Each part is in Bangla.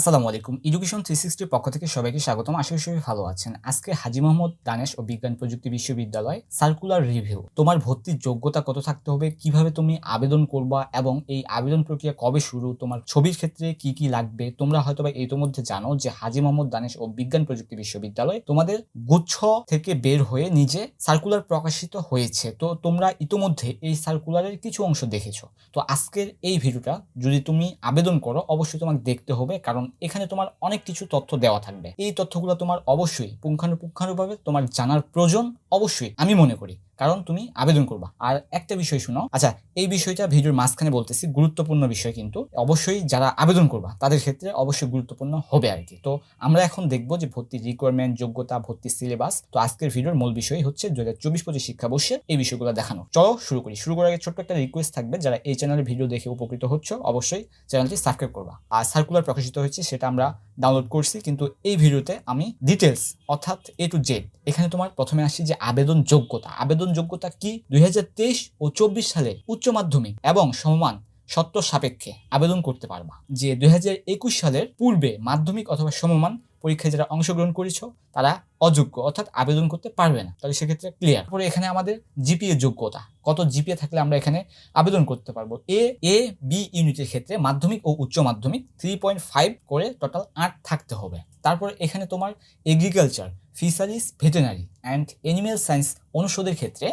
আসসালামু আলাইকুম। এডুকেশন থ্রি সিক্সটির পক্ষ থেকে সবাইকে স্বাগতম। আশা করি সবাই ভালো আছেন। আজকে হাজি মোহাম্মদ দানেশ ও বিজ্ঞান প্রযুক্তি বিশ্ববিদ্যালয় সার্কুলার রিভিউ তোমার ভর্তির যোগ্যতা কত থাকতে হবে? কীভাবে তুমি আবেদন করবা? এবং এই আবেদন প্রক্রিয়া কবে শুরু? তোমার ছবির ক্ষেত্রে কি কি লাগবে? তোমরা হয়তো বা ইতোমধ্যে জানো যে হাজি মোহাম্মদ দানেশ ও বিজ্ঞান প্রযুক্তি বিশ্ববিদ্যালয় তোমাদের গুচ্ছ থেকে বের হয়ে নিজে সার্কুলার প্রকাশিত হয়েছে। তো তোমরা ইতোমধ্যে এই সার্কুলারের কিছু অংশ দেখেছ। তো আজকের এই ভিডিওটা যদি তুমি আবেদন করো, অবশ্যই তোমাকে দেখতে হবে। কারণ এখানে তোমার অনেক কিছু তথ্য দেওয়া থাকবে। এই তথ্যগুলো তোমার অবশ্যই পুঙ্খানুপুঙ্খানুভাবে তোমার জানার প্রয়োজন অবশ্যই আমি মনে করি। কারণ তুমি আবেদন করবা। আর একটা বিষয় শুনো। আচ্ছা এই বিষয়টা ভিডিওর মাঝখানে বলতেছি, গুরুত্বপূর্ণ বিষয় কিন্তু। অবশ্যই যারা আবেদন করবা, তাদের ক্ষেত্রে অবশ্যই গুরুত্বপূর্ণ হবে আর কি। তো আমরা এখন দেখব যে ভর্তির রিকোয়ারমেন্ট যোগ্যতা, ভর্তি সিলেবাস তো আজকের ভিডিওর মূল বিষয় হচ্ছে দু হাজার চব্বিশ পঁচিশ শিক্ষাবর্ষে এই বিষয়গুলো দেখানো। চলো শুরু করি। শুরু করার আগে ছোট্ট একটা রিকোয়েস্ট থাকবে। যারা এই চ্যানেলের ভিডিও দেখে উপকৃত হচ্ছে, অবশ্যই চ্যানেলটি সাবস্ক্রাইব করবা। আর সার্কুলার প্রকাশিত হয়েছে সেটা আমরা ডাউনলোড করছি। কিন্তু এই ভিডিওতে আমি ডিটেলস অর্থাৎ এ টু জেড এখানে তোমার প্রথমে আসি যে আবেদন যোগ্যতা। আবেদন যোগ্যতা কি? দুই হাজার তেইশ ও চব্বিশ সালে উচ্চ মাধ্যমিক এবং সমমান সত্য সাপেক্ষে আবেদন করতে পারবা। যে দুই হাজার একুশ সালের পূর্বে মাধ্যমিক অথবা সমমান পরীক্ষায় যারা অংশগ্রহণ করেছ, তারা অযোগ্য, অর্থাৎ আবেদন করতে পারবে না। তাহলে সেক্ষেত্রে ক্লিয়ার তারপরে এখানে আমাদের জিপিএ যোগ্যতা, কত জিপিএ থাকলে আমরা এখানে আবেদন করতে পারব? এ এ বি ইউনিটের ক্ষেত্রে মাধ্যমিক ও উচ্চ মাধ্যমিক থ্রি পয়েন্ট ফাইভ করে টোটাল আট থাকতে হবে। তারপরে এখানে তোমার agriculture fisheries veterinary and animal science অনুষদের ক্ষেত্রে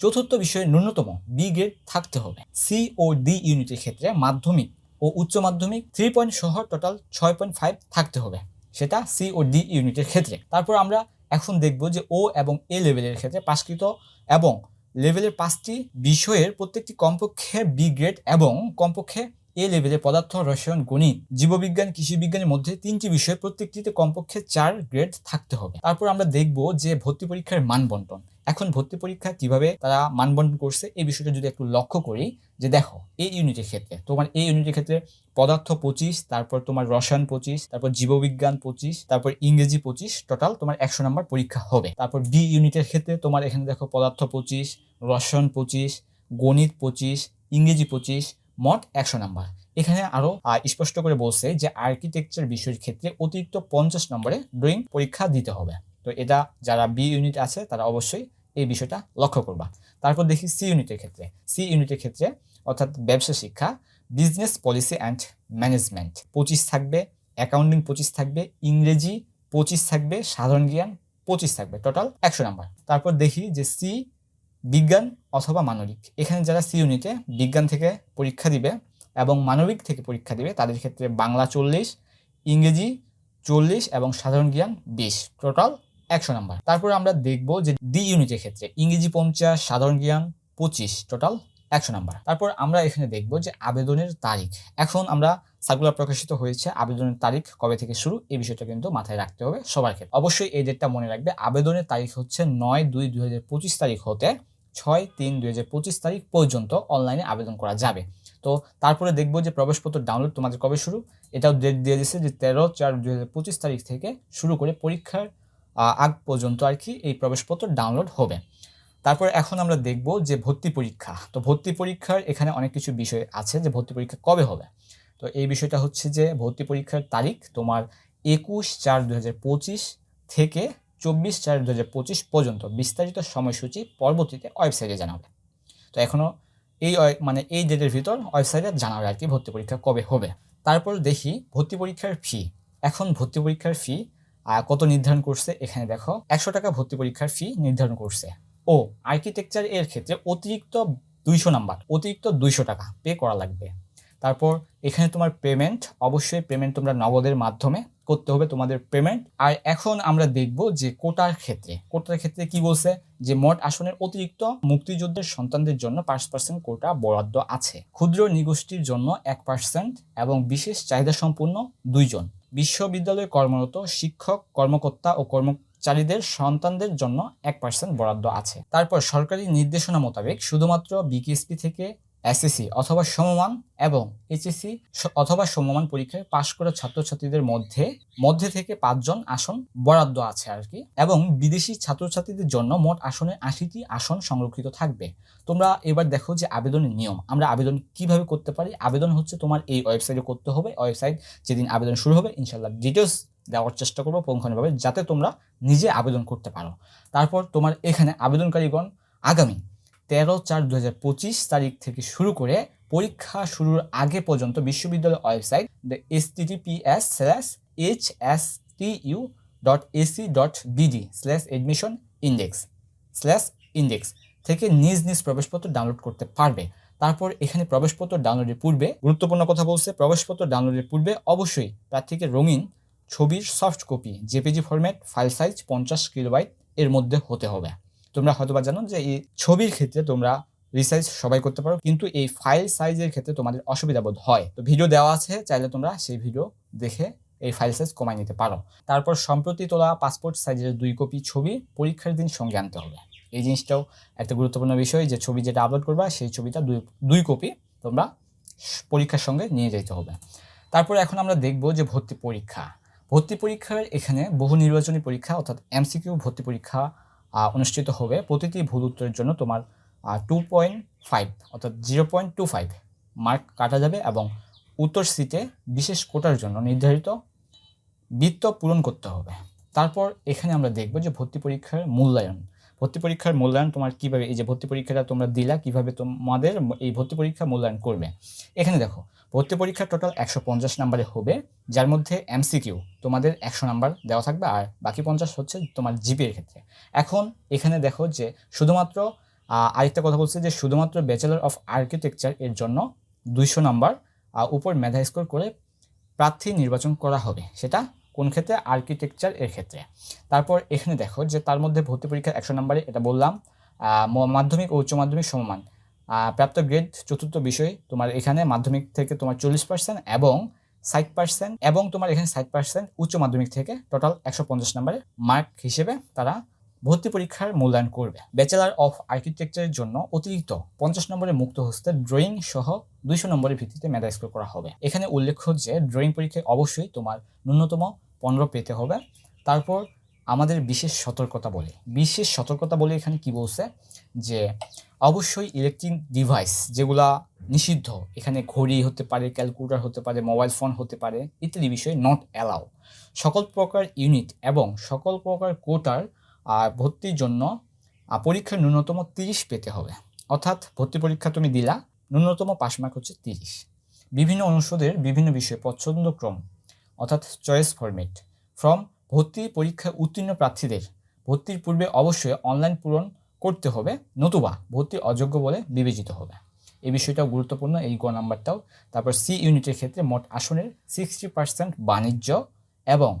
চতুর্থ বিষয়ে ন্যূনতম বি গ্রেড থাকতে হবে। সি ও ডি ইউনিটের ক্ষেত্রে মাধ্যমিক ও উচ্চ মাধ্যমিক থ্রি পয়েন্ট সহ টোটাল ছয় পয়েন্ট ফাইভ থাকতে হবে। সেটা সি ও ডি ইউনিটের ক্ষেত্রে। তারপর আমরা এখন দেখব যে ও এবং এ লেভেলের ক্ষেত্রে পাশকৃত এবং লেভেলের পাঁচটি বিষয়ের প্রত্যেকটি কমপক্ষে বি গ্রেড এবং কমপক্ষে এ লেভেলের পদার্থ রসায়ন গণিত, জীববিজ্ঞান কৃষি বিজ্ঞানের মধ্যে তিনটি বিষয় প্রত্যেকটিতে কমপক্ষে চার গ্রেড থাকতে হবে। তারপর আমরা দেখব যে ভর্তি পরীক্ষার মান বন্টন। এখন ভর্তি পরীক্ষা কীভাবে তারা মান বন্টন করছে, এই বিষয়টা যদি একটু লক্ষ্য করি, যে দেখো, এই ইউনিটের ক্ষেত্রে, তোমার এই ইউনিটের ক্ষেত্রে পদার্থ পঁচিশ, তারপর তোমার রসায়ন পঁচিশ, তারপর জীববিজ্ঞান পঁচিশ, তারপর ইংরেজি পঁচিশ টোটাল তোমার একশো নম্বর পরীক্ষা হবে। তারপর বি ইউনিটের ক্ষেত্রে তোমার এখানে দেখো পদার্থ পঁচিশ, রসায়ন পঁচিশ, গণিত পঁচিশ, ইংরেজি পঁচিশ, মোট একশো নাম্বার। এখানে আরও স্পষ্ট করে বলছে যে আর্কিটেকচার বিষয়ের ক্ষেত্রে অতিরিক্ত পঞ্চাশ নম্বরে ড্রয়িং পরীক্ষা দিতে হবে। তো এটা যারা বি ইউনিট আছে, তারা অবশ্যই এই বিষয়টা লক্ষ্য করবা। তারপর দেখি সি ইউনিটের ক্ষেত্রে। সি ইউনিটের ক্ষেত্রে অর্থাৎ ব্যবসা শিক্ষা বিজনেস পলিসি অ্যান্ড ম্যানেজমেন্ট পঁচিশ থাকবে অ্যাকাউন্টিং পঁচিশ থাকবে, ইংরেজি পঁচিশ থাকবে, সাধারণ জ্ঞান পঁচিশ থাকবে টোটাল একশো নাম্বার। তারপর দেখি যে সি বিজ্ঞান অথবা মানবিক। এখানে যারা সি ইউনিটে বিজ্ঞান থেকে পরীক্ষা দিবে এবং মানবিক থেকে পরীক্ষা দিবে, তাদের ক্ষেত্রে বাংলা চল্লিশ, ইংরেজি চল্লিশ এবং সাধারণ জ্ঞান বিশ। টোটাল একশো নাম্বার। তারপর আমরা দেখব যে ডি ইউনিটের ক্ষেত্রে ইংরেজি পঞ্চাশ, সাধারণ জ্ঞান পঁচিশ টোটাল একশো নাম্বার। তারপর আমরা এখানে দেখব যে আবেদনের তারিখ। এখন আমরা সার্কুলার প্রকাশিত হয়েছে, আবেদনের তারিখ কবে থেকে শুরু, এই বিষয়টা কিন্তু মাথায় রাখতে হবে সবার ক্ষেত্রে। অবশ্যই এই ডেটটা মনে রাখবে, আবেদনের তারিখ হচ্ছে নয় দুই দুই তারিখ হতে ছয় তিন দুই তারিখ পর্যন্ত অনলাইনে আবেদন করা যাবে। তো তারপরে দেখব যে প্রবেশপত্র ডাউনলোড তোমাদের কবে শুরু, এটাও ডেট দিয়ে দিচ্ছে যে তেরো চার দুই তারিখ থেকে শুরু করে পরীক্ষার আগ পর্যন্ত আর কি এই প্রবেশপত্র ডাউনলোড হবে। তারপর এখন আমরা দেখব যে ভর্তি পরীক্ষা। তো ভর্তি পরীক্ষার এখানে অনেক কিছু বিষয় আছে যে ভর্তি পরীক্ষা কবে হবে? তো এই বিষয়টা হচ্ছে যে ভর্তি পরীক্ষার তারিখ তোমার একুশ চার দু থেকে চব্বিশ চার দু পর্যন্ত। বিস্তারিত সময়সূচি পরবর্তীতে ওয়েবসাইটে জানাবে। তো এখনও এই মানে এই ডেটের ভিতর ওয়েবসাইটে জানাবে আর কি ভর্তি পরীক্ষা কবে হবে। তারপর দেখি ভর্তি পরীক্ষার ফি এখন ভর্তি পরীক্ষার ফি কত নির্ধারণ করছে এখানে দেখো, একশো টাকা ভর্তি পরীক্ষার ফি নির্ধারণ করছে। ও আর্কিটেকচার এর ক্ষেত্রে অতিরিক্ত দুইশো নাম্বার অতিরিক্ত দুইশো টাকা পে করা লাগবে। তারপর এখানে তোমার পেমেন্ট অবশ্যই পেমেন্ট তোমরা নগদের মাধ্যমে করতে হবে তোমাদের পেমেন্ট আর এখন আমরা দেখব যে কোটার ক্ষেত্রে কোটার ক্ষেত্রে কি বলছে? যে মোট আসনের অতিরিক্ত মুক্তিযুদ্ধের সন্তানদের জন্য পাঁচ পার্সেন্ট কোটা বরাদ্দ আছে। ক্ষুদ্র নিগোষ্ঠীর জন্য এক পার্সেন্ট এবং বিশেষ চাহিদা সম্পূর্ণ দুইজন। বিশ্ববিদ্যালয়ে কর্মরত শিক্ষক, কর্মকর্তা ও কর্মচারীদের সন্তানদের জন্য এক পার্সেন্ট বরাদ্দ আছে। তারপর সরকারি নির্দেশনা মোতাবেক শুধুমাত্র বিকেএসপি থেকে এসএসসি অথবা সমমান এবং এইচএসসি অথবা সমমান পরীক্ষায় পাশ করা ছাত্রছাত্রীদের মধ্যে মধ্যে থেকে পাঁচজন আসন বরাদ্দ আছে আর কি। এবং বিদেশি ছাত্রছাত্রীদের জন্য মোট আসনে আশিটি আসন সংরক্ষিত থাকবে। তোমরা এবার দেখো যে আবেদনের নিয়ম। আমরা আবেদন কীভাবে করতে পারি? আবেদন হচ্ছে তোমার এই ওয়েবসাইটে করতে হবে। ওয়েবসাইট যেদিন আবেদন শুরু হবে ইনশাল্লাহ ডিটেলস দেওয়ার চেষ্টা করব পুঙ্খানুভাবে যাতে তোমরা নিজে আবেদন করতে পারো। তারপর তোমার এখানে আবেদনকারীগণ আগামী তেরো চার দু তারিখ থেকে শুরু করে পরীক্ষা শুরুর আগে পর্যন্ত বিশ্ববিদ্যালয় website the S TTPS slash H S T U dot AC dot BD slash admission index slash index থেকে নিজ নিজ প্রবেশপত্র ডাউনলোড করতে পারবে। তারপর এখানে প্রবেশপত্র ডাউনলোডের পূর্বে গুরুত্বপূর্ণ কথা বলছে, প্রবেশপত্র ডাউনলোডের পূর্বে অবশ্যই প্রার্থীকে রঙিন ছবির soft copy JPEG format file size পঞ্চাশ কিলোবাইট এর মধ্যে হতে হবে। তোমরা হয়তো বা জানো যে এই ছবির ক্ষেত্রে তোমরা রিসাইজ সবাই করতে পারো, কিন্তু এই ফাইল সাইজের ক্ষেত্রে তোমাদের অসুবিধা বোধ হয়। তো ভিডিও দেওয়া আছে, চাইলে তোমরা সেই ভিডিও দেখে এই ফাইল সাইজ কমাই নিতে পারো। তারপর সম্প্রতি তোলা পাসপোর্ট সাইজের দুই কপি ছবি পরীক্ষার দিন সঙ্গে আনতে হবে। এই জিনিসটাও একটা গুরুত্বপূর্ণ বিষয় যে ছবি যেটা আপলোড করবা, সেই ছবিটা দুই দুই কপি তোমরা পরীক্ষার সঙ্গে নিয়ে যেতে হবে। তারপর এখন আমরা দেখব যে ভর্তি পরীক্ষা। ভর্তি পরীক্ষার এখানে বহু নির্বাচনী পরীক্ষা, অর্থাৎ এমসিকিউ ভর্তি পরীক্ষা অনুষ্ঠিত হবে। প্রতিটি ভুল উত্তরের জন্য তোমার টু পয়েন্ট ফাইভ অর্থাৎ zero point two five mark কাটা যাবে এবং উত্তর সিটে বিশেষ কোটার জন্য নির্ধারিত বৃত্ত পূরণ করতে হবে। তারপর এখানে আমরা দেখব যে ভর্তি পরীক্ষার মূল্যায়ন। ভর্তি পরীক্ষার মূল্যায়ন তোমার কীভাবে, এই যে ভর্তি পরীক্ষাটা তোমরা দিলা, কীভাবে তোমাদের এই ভর্তি পরীক্ষা মূল্যায়ন করবে। এখানে দেখো, ভর্তি পরীক্ষা টোটাল একশো পঞ্চাশ নাম্বারে হবে, যার মধ্যে এমসিকিউ তোমাদের একশো নাম্বার দেওয়া থাকবে, আর বাকি পঞ্চাশ হচ্ছে তোমার জিপি এর ক্ষেত্রে। এখন এখানে দেখো যে শুধুমাত্র আরেকটা কথা বলছে যে শুধুমাত্র ব্যাচেলর অফ আর্কিটেকচার এর জন্য দুইশো নাম্বার উপর মেধা স্কোর করে প্রার্থী নির্বাচন করা হবে। সেটা কোন ক্ষেত্রে? আর্কিটেকচার এর ক্ষেত্রে। তারপর এখানে দেখো যে তার মধ্যে ভর্তি পরীক্ষার একশো নম্বরে এটা বললাম মাধ্যমিক ও উচ্চ মাধ্যমিক সমমান প্রাপ্ত গ্রেড চতুর্থ বিষয়, তোমার এখানে মাধ্যমিক থেকে তোমার চল্লিশ পার্সেন্ট এবং ষাট পার্সেন্ট এবং তোমার এখানে ষাট পার্সেন্ট উচ্চ মাধ্যমিক থেকে টোটাল একশো পঞ্চাশ নম্বরের মার্ক হিসেবে তারা ভর্তি পরীক্ষার মূল্যায়ন করবে। ব্যাচেলার অফ আর্কিটেকচারের জন্য অতিরিক্ত পঞ্চাশ নম্বরের মুক্ত হস্তে ড্রয়িং সহ দুইশো নম্বরের ভিত্তিতে মেধা স্কোর করা হবে। এখানে উল্লেখ্য যে ড্রয়িং পরীক্ষায় অবশ্যই তোমার ন্যূনতম পনেরো পেতে হবে। তারপর আমাদের বিশেষ সতর্কতা বলে। বিশেষ সতর্কতা বলে এখানে কি বলছে? যে অবশ্যই ইলেকট্রিক ডিভাইস যেগুলা নিষিদ্ধ, এখানে ঘড়ি হতে পারে ক্যালকুলেটার হতে পারে মোবাইল ফোন হতে পারে, ইত্যাদি বিষয় নট অ্যালাউ সকল প্রকার ইউনিট এবং সকল প্রকার কোটার ভর্তির জন্য পরীক্ষার ন্যূনতম তিরিশ পেতে হবে। অর্থাৎ ভর্তি পরীক্ষা তুমি দিলা, ন্যূনতম পাশ মার্ক হচ্ছে তিরিশ। বিভিন্ন অনুষদের বিভিন্ন বিষয়ে পছন্দক্রম অর্থাৎ চয়েস ফরমেট ফ্রম ভর্তি পরীক্ষায় উত্তীর্ণ প্রার্থীদের, ভর্তির পূর্বে অবশ্যই অনলাইন পূরণ করতে হবে, নতুবা ভর্তি অযোগ্য বলে বিবেচিত হবে। এই বিষয়টাও গুরুত্বপূর্ণ, এই গ নাম্বারটাও। তারপর সি ইউনিটের ক্ষেত্রে মোট আসনের সিক্সটি পার্সেন্ট বাণিজ্য এবং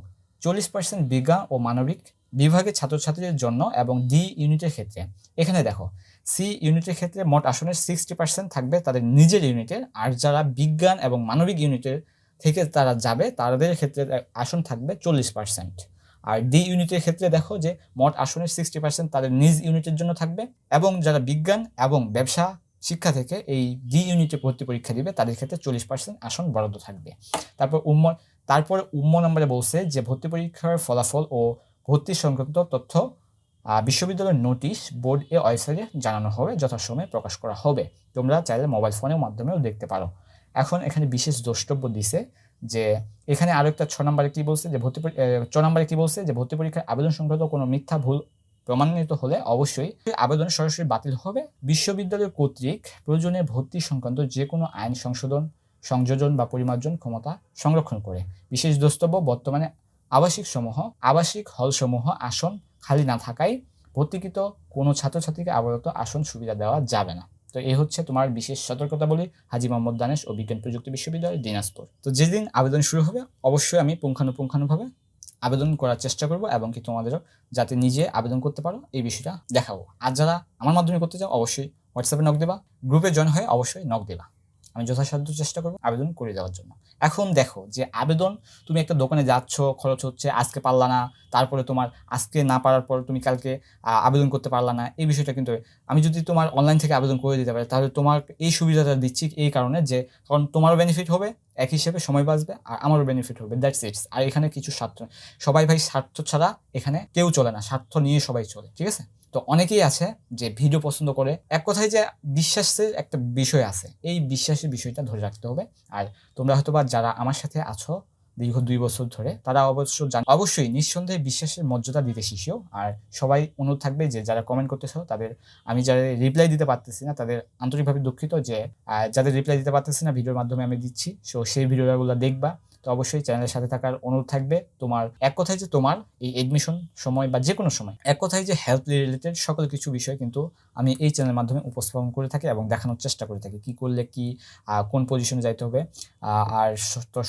চল্লিশ পার্সেন্ট বিজ্ঞান ও মানবিক বিভাগের ছাত্রছাত্রীদের জন্য এবং ডি ইউনিটের ক্ষেত্রে। এখানে দেখো সি ইউনিটের ক্ষেত্রে মোট আসনের সিক্সটি পার্সেন্ট থাকবে তাদের নিজের ইউনিটের আর যারা বিজ্ঞান এবং মানবিক ইউনিটের থেকে তারা যাবে, তাদের ক্ষেত্রে আসন থাকবে চল্লিশ পার্সেন্ট আর ডি ইউনিটের ক্ষেত্রে দেখো যে, মোট আসনের সিক্সটি পার্সেন্ট তাদের নিজ ইউনিটের জন্য থাকবে এবং যারা বিজ্ঞান এবং ব্যবসা, শিক্ষা থেকে এই ডি ইউনিটে ভর্তি পরীক্ষা দিবে, তাদের ক্ষেত্রে চল্লিশ পার্সেন্ট আসন বরাদ্দ থাকবে। তারপর উম্ম তারপর উম্ম নম্বরে বলছে যে, ভর্তি পরীক্ষার ফলাফল ও ভর্তি সংক্রান্ত তথ্য বিশ্ববিদ্যালয়ের নোটিশ, বোর্ড এ ওয়েবসাইটে জানানো হবে, যথাসময়ে প্রকাশ করা হবে। তোমরা চাইলে মোবাইল ফোনের মাধ্যমেও দেখতে পারো। এখন এখানে বিশেষ দ্রষ্টব্য দিছে যে, এখানে আরও একটা ছ নম্বরে কী বলছে যে, ভর্তি ছ নম্বরে কী বলছে যে, ভর্তি পরীক্ষার আবেদন সংক্রান্ত কোনো মিথ্যা ভুল প্রমাণিত হলে অবশ্যই আবেদন সরাসরি বাতিল হবে। বিশ্ববিদ্যালয় কর্তৃক প্রয়োজনে ভর্তি সংক্রান্ত যে কোনো আইন সংশোধন, সংযোজন বা পরিমার্জন ক্ষমতা সংরক্ষণ করে। বিশেষ দ্রষ্টব্য, বর্তমানে আবাসিক সমূহ, আবাসিক হলসমূহ আসন খালি না থাকায় ভর্তিকৃত কোনো ছাত্রছাত্রীকে আপাতত আসন সুবিধা দেওয়া যাবে না। তো এই হচ্ছে তোমার বিশেষ সতর্কতা বলি হাজি মোহাম্মদ দানেশ ও বিজ্ঞান প্রযুক্তি বিশ্ববিদ্যালয় দিনাজপুর। তো যেদিন আবেদন শুরু হবে, অবশ্যই আমি পুঙ্খানুপুঙ্খানুভাবে আবেদন করার চেষ্টা করব এবং কি তোমাদেরও যাতে নিজে আবেদন করতে পারো, এই বিষয়টা দেখাবো। আর যারা আমার মাধ্যমে করতে চাও, অবশ্যই হোয়াটসঅ্যাপে নক দেবা গ্রুপে জয়েন হয়ে অবশ্যই নক দেবা। আমি যথাসাধ্য চেষ্টা করব আবেদন করে দেওয়ার জন্য। এখন দেখো যে আবেদন, তুমি একটা দোকানে যাচ্ছ, খরচ হচ্ছে, আজকে পারলা না, তারপরে তোমার আজকে না পারার পর তুমি কালকে আবেদন করতে পারলা না, এই বিষয়টা কিন্তু আমি যদি তোমার অনলাইন থেকে আবেদন করে দিতে পারি, তাহলে তোমার এই সুবিধাটা দিচ্ছি এই কারণে যে, কারণ তোমারও বেনিফিট হবে, এক হিসেবে সময় বাঁচবে, আর আমারও বেনিফিট হবে দ্যাটস ইটস আর এখানে কিছু স্বার্থ, সবাই ভাই স্বার্থ ছাড়া এখানে কেউ চলে না, স্বার্থ নিয়ে সবাই চলে, ঠিক আছে? তো অনেকেই আছে যে ভিডিও পছন্দ করে। এক কথায় যে বিশ্বাসের একটা বিষয় আছে। এই বিশ্বাসের বিষয়টা ধরে রাখতে হবে। আর তোমরা হয়তো বা যারা আমার সাথে আছো দীর্ঘ দুই বছর ধরে, তারা অবশ্য জান অবশ্যই নিঃসন্দেহে বিশ্বাসের মর্যাদা দিতে শিখিও আর সবাই অনুরোধ থাকবে যে যারা কমেন্ট করতেছো, তাদের আমি যাদের রিপ্লাই দিতে পারতেছি না, তাদের আন্তরিকভাবে দুঃখিত যে যাদের রিপ্লাই দিতে পারতেছি না, ভিডিওর মাধ্যমে আমি দিচ্ছি। সো সেই ভিডিওগুলো দেখবা। তো অবশ্যই চ্যানেলের সাথে থাকার অনুরোধ থাকবে। তোমার, এক কথায় যে তোমার, এই এডমিশন সময় বা যে কোনো সময়, এক কথায় যে হেলথ রিলেটেড সকল কিছু বিষয় কিন্তু আমি এই চ্যানেলের মাধ্যমে উপস্থাপন করে থাকি এবং দেখানোর চেষ্টা করে থাকি। কি করলে কি কোন পজিশনে যাইতে হবে আর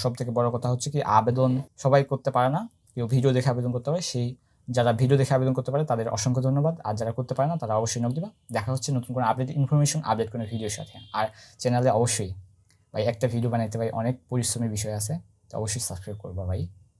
সব থেকে বড় কথা হচ্ছে কি, আবেদন সবাই করতে পারে না, কেউ ভিডিও দেখে আবেদন করতে পারে, সেই যারা ভিডিও দেখে আবেদন করতে পারে তাদের অসংখ্য ধন্যবাদ। আর যারা করতে পারে না, তারা অবশ্যই নক দিবা। দেখা হচ্ছে নতুন কোনো আপডেট ইনফরমেশন আপডেট কোনো ভিডিওর সাথে। আর চ্যানেলে অবশ্যই ভাই, একটা ভিডিও বানাইতে ভাই অনেক পরিশ্রমের বিষয় আছে। অবশ্যই সাবস্ক্রাইব করবা ভাই।